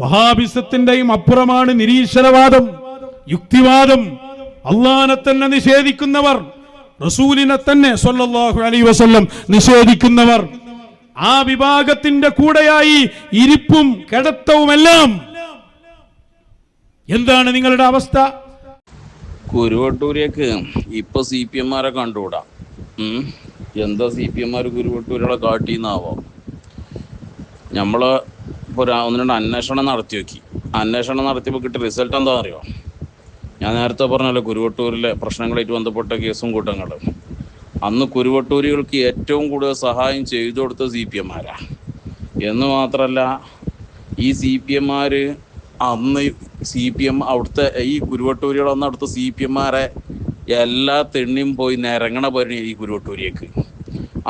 വഹാബിസത്തിന്റെയും അപ്പുറമാണ് നിരീശ്വരവാദം യുക്തിവാദം. അള്ളാനെ തന്നെ നിഷേധിക്കുന്നവർ റസൂലിനെ തന്നെ സല്ലല്ലാഹു അലൈഹി വസല്ലം നിഷേധിക്കുന്നവർ. ആ വിഭാഗത്തിന്റെ കൂടെയായി ഇരിപ്പും കിടത്തവുമെല്ലാം. എന്താണ് നിങ്ങളുടെ അവസ്ഥ? കുരുവട്ടൂരേക്ക്. ഇപ്പൊ സി പി എംമാരെ കണ്ടുകൂടാ. എന്താ സി പി എംമാർ കുരുവട്ടൂരുകളെ കാട്ടിന്നാവോ? നമ്മൾ ഇപ്പൊ ഒരു ഒന്ന് രണ്ട് അന്വേഷണം നടത്തി നോക്കി. അന്വേഷണം നടത്തിയപ്പോൾ കിട്ടിയ റിസൾട്ട് എന്താ അറിയോ ഞാൻ നേരത്തെ പറഞ്ഞല്ലോ കുരുവട്ടൂരിലെ പ്രശ്നങ്ങളായിട്ട് ബന്ധപ്പെട്ട കേസും കൂട്ടങ്ങളും. അന്ന് കുരുവട്ടൂരികൾക്ക് ഏറ്റവും കൂടുതൽ സഹായം ചെയ്തു കൊടുത്ത സി പി എംമാരാ എന്ന് മാത്രമല്ല ഈ സി പി എംമാർ അന്ന് സി പി എം അവിടുത്തെ ഈ കുരുവട്ടൂരികൾ അന്ന് അവിടുത്തെ സി പി എംമാരെ എല്ലാ തെണ്ണിയും പോയി നിരങ്ങണ പരി ഈ കുരുവട്ടൂരിയേക്ക്.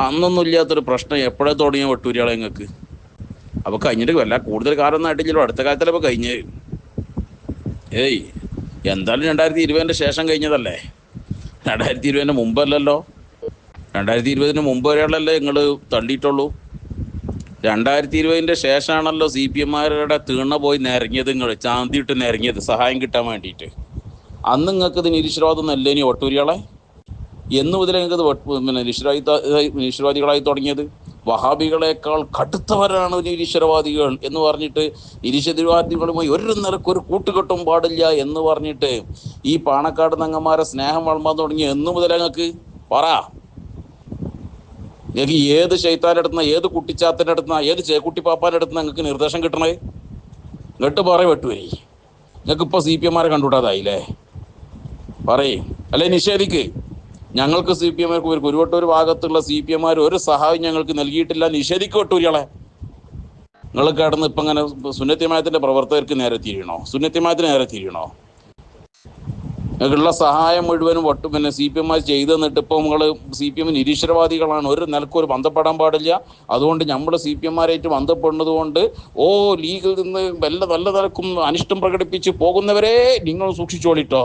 അന്നൊന്നും ഇല്ലാത്തൊരു പ്രശ്നം എപ്പോഴേ തുടങ്ങിയ വട്ടൂരികളെ നിങ്ങൾക്ക് അപ്പോൾ കഴിഞ്ഞിട്ട് വല്ല കൂടുതൽ കാലം ഒന്നും ആയിട്ടില്ലല്ലോ. അടുത്ത കാലത്തിൽ അപ്പൊ കഴിഞ്ഞ്. ഏയ് എന്തായാലും രണ്ടായിരത്തി ഇരുപതിന്റെ ശേഷം കഴിഞ്ഞതല്ലേ? രണ്ടായിരത്തി ഇരുപതിന് മുമ്പല്ലല്ലോ? രണ്ടായിരത്തി ഇരുപതിന് മുമ്പ് വരെയുള്ളല്ലേ നിങ്ങൾ തള്ളിയിട്ടുള്ളൂ രണ്ടായിരത്തി ഇരുപതിന്റെ ശേഷമാണല്ലോ സി പി എമ്മാരുടെ തീണ പോയി നിരങ്ങിയത് നിങ്ങൾ ചാന്തിയിട്ട് നിരങ്ങിയത് സഹായം കിട്ടാൻ വേണ്ടിയിട്ട് അന്ന് നിങ്ങൾക്ക് ഇത് നിരീശ്വരവാദം അല്ലേ ഇനി ഒട്ടൂരികളെ എന്ന് മുതലേ നിങ്ങൾക്ക് പിന്നെ നിരീശ്വരവാദി നിരീശ്വരവാദികളായി തുടങ്ങിയത്? വഹാബികളെക്കാൾ കടുത്തവരാണ് നിരീശ്വരവാദികൾ എന്ന് പറഞ്ഞിട്ട് നിരീശ്വരവാദികളുമായി ഒരു നിരക്ക് ഒരു കൂട്ടുകെട്ടും പാടില്ല എന്ന് പറഞ്ഞിട്ട് ഈ പാണക്കാട് നങ്ങന്മാരെ സ്നേഹം വളമ്പാൻ തുടങ്ങി എന്നു മുതൽ നിങ്ങൾക്ക് പറ. നിങ്ങൾക്ക് ഏത് ശൈത്താന്റെ അടുത്തുന്ന ഏത് കുട്ടിച്ചാത്തന്റെ അടുത്തുന്ന ഏത് ചേക്കുട്ടി പാപ്പാന്റെ അടുത്തുന്ന നിങ്ങൾക്ക് നിർദ്ദേശം കിട്ടണേ? എന്നിട്ട് പറയും വെട്ടുവേ. നിങ്ങൾക്ക് ഇപ്പോൾ സി പി എമാരെ കണ്ടുകൂടാതായില്ലേ? പറയും. അല്ലെ നിഷേധിക്ക്? ഞങ്ങൾക്ക് സി പി എമ്മാർക്ക് ഒരു കുരുവട്ടൂർ ഭാഗത്തുള്ള സി പി എമ്മാർ ഒരു സഹായം ഞങ്ങൾക്ക് നൽകിയിട്ടില്ല. നിഷേധിക്ക് വെട്ടൂരികളെ നിങ്ങൾ കിടന്ന് ഇപ്പം അങ്ങനെ സുന്നത്യമായത്തിന്റെ പ്രവർത്തകർക്ക് നേരെ തിരിയണോ? സുന്നത്യമായത്തിന് നേരെ തിരിയണോ? നിങ്ങൾക്കുള്ള സഹായം മുഴുവനും ഒട്ടും പിന്നെ സി പി എമ്മാർ ചെയ്തു തന്നിട്ട് ഇപ്പോൾ നിങ്ങൾ സി പി എം നിരീശ്വരവാദികളാണ്. ഒരു നിലക്കും ഒരു ബന്ധപ്പെടാൻ പാടില്ല. അതുകൊണ്ട് നമ്മൾ സി പി എമ്മാരായിട്ട് ബന്ധപ്പെടുന്നത് കൊണ്ട് ഓ ലീഗിൽ നിന്ന് വല്ല നല്ല നിലക്കും അനിഷ്ടം പ്രകടിപ്പിച്ച് പോകുന്നവരെ നിങ്ങൾ സൂക്ഷിച്ചോളിട്ടോ.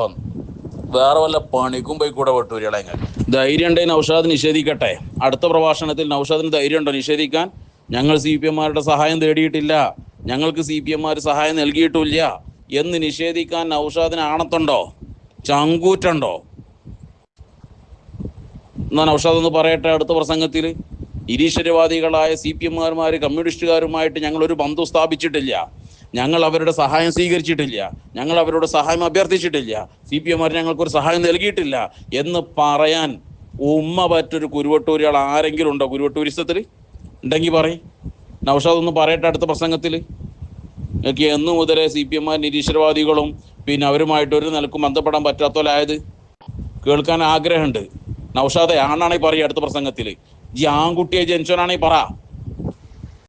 വേറെ വല്ല പണിക്കും പോയി കൂടെ വെട്ടൂരികളെ ധൈര്യം ഉണ്ടെങ്കിൽ നൗഷാദ് നിഷേധിക്കട്ടെ. അടുത്ത പ്രഭാഷണത്തിൽ നൗഷാദിന് ധൈര്യം ഉണ്ടോ നിഷേധിക്കാൻ? ഞങ്ങൾ സി പി എംമാരുടെ സഹായം തേടിയിട്ടില്ല. ഞങ്ങൾക്ക് സി പി എംമാർ സഹായം നൽകിയിട്ടില്ല എന്ന് നിഷേധിക്കാൻ നൗഷാദിന് ആണത്തുണ്ടോ? ചങ്കൂറ്റുണ്ടോ? എന്നാ നൗഷാദ് ഒന്ന് പറയട്ടെ അടുത്ത പ്രസംഗത്തിൽ. നിരീശ്വരവാദികളായ സി പി എമ്മാർമാർ കമ്മ്യൂണിസ്റ്റുകാരുമായിട്ട് ഞങ്ങളൊരു ബന്ധം സ്ഥാപിച്ചിട്ടില്ല. ഞങ്ങൾ അവരുടെ സഹായം സ്വീകരിച്ചിട്ടില്ല. ഞങ്ങൾ അവരോട് സഹായം അഭ്യർത്ഥിച്ചിട്ടില്ല. സി പി എമ്മാർ ഞങ്ങൾക്കൊരു സഹായം നൽകിയിട്ടില്ല. എന്ന് പറയാൻ ഉമ്മ പറ്റൊരു കുരുവട്ടൂരികൾ ആരെങ്കിലും ഉണ്ടോ കുരുവട്ടൂരിസത്തിൽ ഉണ്ടെങ്കിൽ പറയും. നൗഷാദ് പറയട്ടെ അടുത്ത പ്രസംഗത്തിൽ എനിക്ക് എന്നു മുതലേ സി പി എമ്മാർ നിരീശ്വരവാദികളും പിന്നെ അവരുമായിട്ട് ഒരു നിലക്കും ബന്ധപ്പെടാൻ പറ്റാത്തവരായത്? കേൾക്കാൻ ആഗ്രഹമുണ്ട്. നൗഷാദെ ആണാണെങ്കിൽ പറയും അടുത്ത പ്രസംഗത്തിൽ ഈ ആൺകുട്ടിയെ ജനിച്ചവനാണെങ്കിൽ പറ.